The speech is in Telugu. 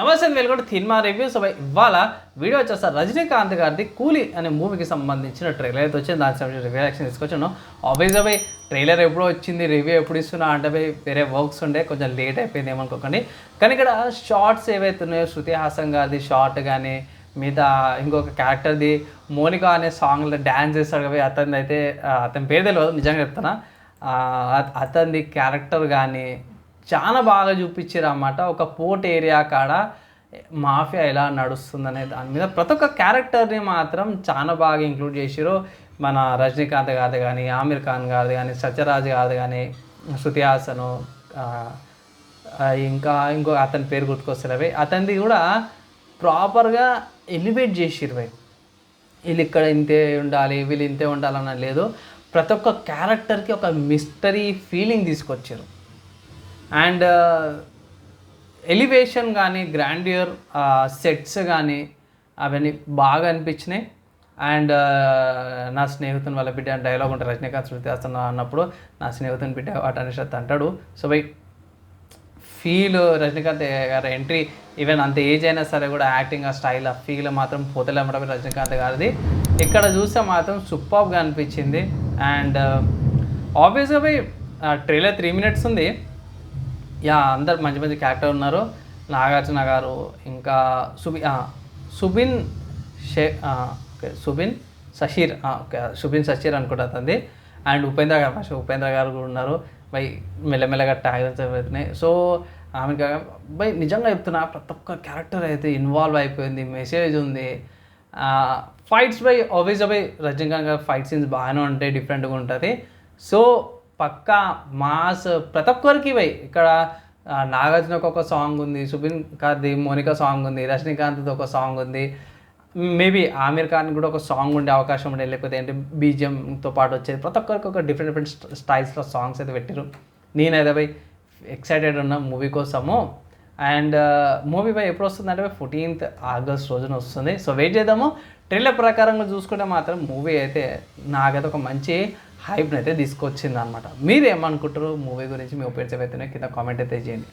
నమస్తే వెల్కమ్ సినిమా రివ్యూస్ ఇవాళ వీడియో వచ్చేస్తారు రజనీకాంత్ గారిది కూలీ అనే మూవీకి సంబంధించిన ట్రైలర్ అయితే వచ్చింది. దానికి సంబంధించిన రివ్యూ యాక్షన్ తీసుకొచ్చాను. ఆబ్వియస్గా పోయి ట్రైలర్ ఎప్పుడో వచ్చింది రివ్యూ ఎప్పుడు ఇస్తున్నా అంటే వేరే వర్క్స్ ఉండే కొంచెం లేట్ అయిపోయింది ఏమనుకోకండి. కానీ ఇక్కడ షార్ట్స్ ఏవైతే ఉన్నాయో శృతి హాసన్ గారిది షార్ట్ కానీ మిగతా ఇంకొక క్యారెక్టర్ది మోనికా అనే సాంగ్లో డ్యాన్స్ చేస్తాడు. కాబట్టి అతనిది అయితే అతని పేరు తెలియదు నిజంగా చెప్తాను అతనిది క్యారెక్టర్ కానీ చాలా బాగా చూపించారు అన్నమాట ఒక పోర్ట్ ఏరియా కాడ మాఫియా ఎలా నడుస్తుందనే దాని మీద ప్రతి ఒక్క క్యారెక్టర్ని మాత్రం చాలా బాగా ఇంక్లూడ్ చేసిరు మన రజనీకాంత్ గారిది కానీ ఆమిర్ ఖాన్ గారిది కానీ సత్యరాజ్ గారిది కానీ శృతిహాసన్ ఇంకా ఇంకో అతని పేరు గుర్తుకొస్తారు అతనిది కూడా ప్రాపర్గా ఎలివేట్ చేసిరు వీళ్ళు ఇక్కడ ఇంతే ఉండాలి వీళ్ళు ఇంతే ఉండాలన్న లేదు. ప్రతి ఒక్క క్యారెక్టర్కి ఒక మిస్టరీ ఫీలింగ్ తీసుకొచ్చారు అండ్ ఎలివేషన్ కానీ గ్రాండియర్ సెట్స్ కానీ అవన్నీ బాగా అనిపించినాయి. అండ్ నా స్నేహితుని వాళ్ళ బిడ్డ అని డైలాగ్ ఉంటుంది. రజనీకాంత్ శృతి హాసన్ అన్నప్పుడు నా స్నేహితుని బిడ్డ వాటి అనేసి అంటాడు. సో బై ఫీల్ రజనీకాంత్ గారి ఎంట్రీ ఈవెన్ అంత ఏజ్ అయినా సరే కూడా యాక్టింగ్ ఆ స్టైల్ ఆ ఫీల్ మాత్రం పోతలేమడం రజనీకాంత్ గారిది. ఇక్కడ చూస్తే మాత్రం సూపర్గా అనిపించింది. అండ్ ఆబ్వియస్గా బై ట్రైలర్ త్రీ మినిట్స్ ఉంది. యా అందరు మంచి మంచి క్యారెక్టర్ ఉన్నారు. నాగార్జున గారు ఇంకా సుబి సుబిన్ షే ఓకే సుబిన్ సషీర్ ఓకే సుబిన్ సషీర్ అనుకుంటా అండ్ ఉపేంద్ర గారు ఫస్ట్ ఉపేంద్ర గారు కూడా ఉన్నారు. బై మెల్లమెల్లగా ట్యాగ్స్ అవుతున్నాయి సో ఆమె బై నిజంగా చెప్తున్నా ప్రతి ఒక్క క్యారెక్టర్ అయితే ఇన్వాల్వ్ అయిపోయింది మెసేజ్ ఉంది. ఫైట్స్ బై ఆబ్వియస్గా by Rajinikanth garu fight scenes బాగానే ఉంటాయి డిఫరెంట్గా ఉంటుంది. సో పక్కా మాస్ ప్రతి ఒక్కరికి బై ఇక్కడ నాగార్జునకు ఒక సాంగ్ ఉంది సుబిన్ కార్ది మోనికా సాంగ్ ఉంది రజనీకాంత్ది ఒక సాంగ్ ఉంది. మేబీ ఆమీర్ ఖాన్ కూడా ఒక సాంగ్ ఉండే అవకాశం ఉండే లేకపోతే ఏంటి బీజిఎంతో పాటు వచ్చేది. ప్రతి ఒక్కరికి ఒక డిఫరెంట్ డిఫరెంట్ స్టైల్స్లో సాంగ్స్ అయితే పెట్టారు నేనైతే బై ఎక్సైటెడ్ ఉన్న మూవీ కోసము. అండ్ మూవీ బై ఎప్పుడు వస్తుంది అంటే ఫోర్టీన్త్ ఆగస్ట్ రోజున వస్తుంది. సో వెయిట్ చేద్దాము. ట్రైలర్ ప్రకారంగా చూసుకుంటే మాత్రం మూవీ అయితే నాకైతే ఒక మంచి హైప్ని అయితే తీసుకొచ్చింది అనమాట మీరు ఏమనుకుంటారు మూవీ గురించి మీ ఒపీనియన్స్ ఏవైతే కింద కామెంట్ అయితే చేయండి.